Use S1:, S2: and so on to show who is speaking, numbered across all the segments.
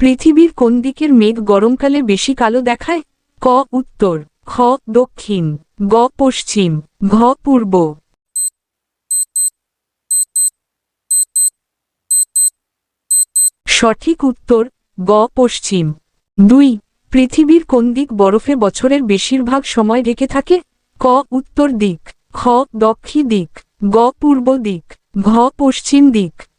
S1: পৃথিবীর কোন দিকের মেঘ গরমকালে বেশি কালো দেখায়? ক, উত্তর। খ, দক্ষিণ। গ, পশ্চিম। ঘ, পূর্ব। সঠিক উত্তর, গ, পশ্চিম। দুই, পৃথিবীর কোন দিক বরফে বছরের বেশিরভাগ সময় ঢেকে থাকে? ক, উত্তর দিক। খ, দক্ষিণ দিক। গ, পূর্ব দিক। ঘ, পশ্চিম দিক।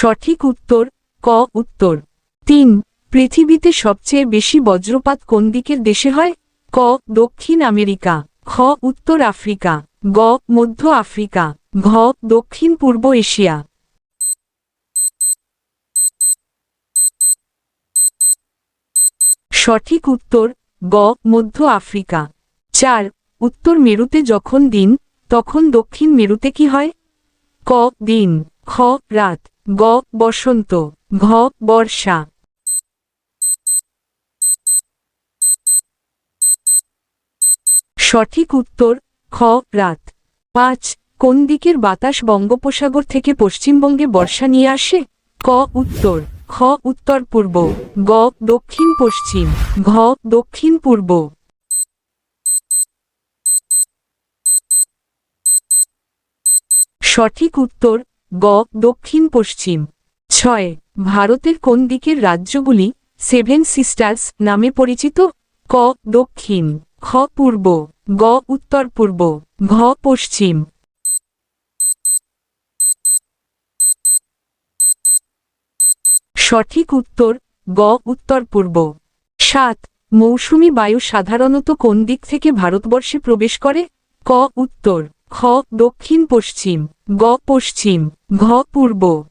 S1: সঠিক উত্তর, ক উত্তর। তিন, পৃথিবীতে সবচেয়ে বেশি বজ্রপাত কোন দিকের দেশে হয়? ক, দক্ষিণ আমেরিকা। খ উত্তর আফ্রিকা। গ, মধ্য আফ্রিকা। ঘ, দক্ষিণ পূর্ব এশিয়া। সঠিক উত্তর, গ, মধ্য আফ্রিকা। চার, উত্তর মেরুতে যখন দিন, তখন দক্ষিণ মেরুতে কি হয়? ক, দিন। খ রাত। গ, বসন্ত, ঘ, বর্ষা। সঠিক উত্তর, খ, রাত। পাঁচ, কোন দিকের বাতাস বঙ্গোপসাগর থেকে পশ্চিমবঙ্গে বর্ষা নিয়ে আসে? ক, উত্তর। খ, উত্তর পূর্ব। গ, দক্ষিণ পশ্চিম। ঘ, দক্ষিণ পূর্ব। সঠিক উত্তর গ, দক্ষিণ পশ্চিম। ছয়, ভারতের কোন দিকের রাজ্যগুলি সেভেন সিস্টার্স নামে পরিচিত? ক, দক্ষিণ। খ, পূর্ব। গ, উত্তর পূর্ব। ঘ, পশ্চিম। সঠিক উত্তর, গ, উত্তর পূর্ব। সাত, মৌসুমি বায়ু সাধারণত কোন দিক থেকে ভারতবর্ষে প্রবেশ করে? ক, উত্তর। খ, দক্ষিণ পশ্চিম, গ, পশ্চিম, ঘ, পূর্ব।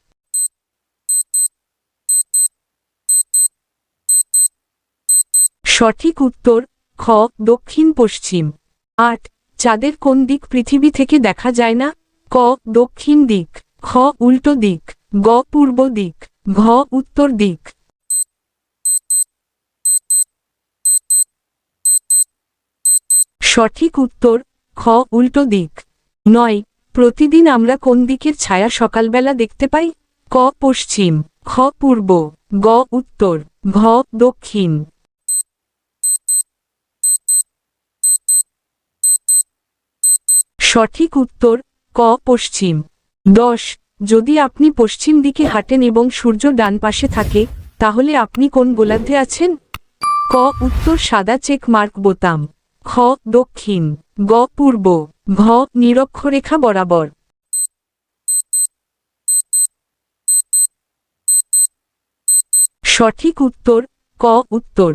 S1: সঠিক উত্তর, খ, দক্ষিণ পশ্চিম। আট, চাঁদের কোন দিক পৃথিবী থেকে দেখা যায় না? ক, দক্ষিণ দিক, খ, উল্টো দিক, গ, পূর্ব দিক, ঘ, উত্তর দিক। সঠিক উত্তর, খ, উল্টো দিক। নয়, প্রতিদিন আমরা কোন দিকের ছায়া সকালবেলা দেখতে পাই? ক, পশ্চিম, খ, পূর্ব, গ, উত্তর, ঘ, দক্ষিণ। সঠিক উত্তর, ক, পশ্চিম। দশ, যদি আপনি পশ্চিম দিকে হাঁটেন এবং সূর্য ডান পাশে থাকে, তাহলে আপনি কোন গোলার্ধে আছেন? ক, উত্তর সাদা চেক মার্ক বোতাম। খ, দক্ষিণ। গ পূর্ব ঘ নিরক্ষরেখা বরাবর। সঠিক উত্তর ক উত্তর।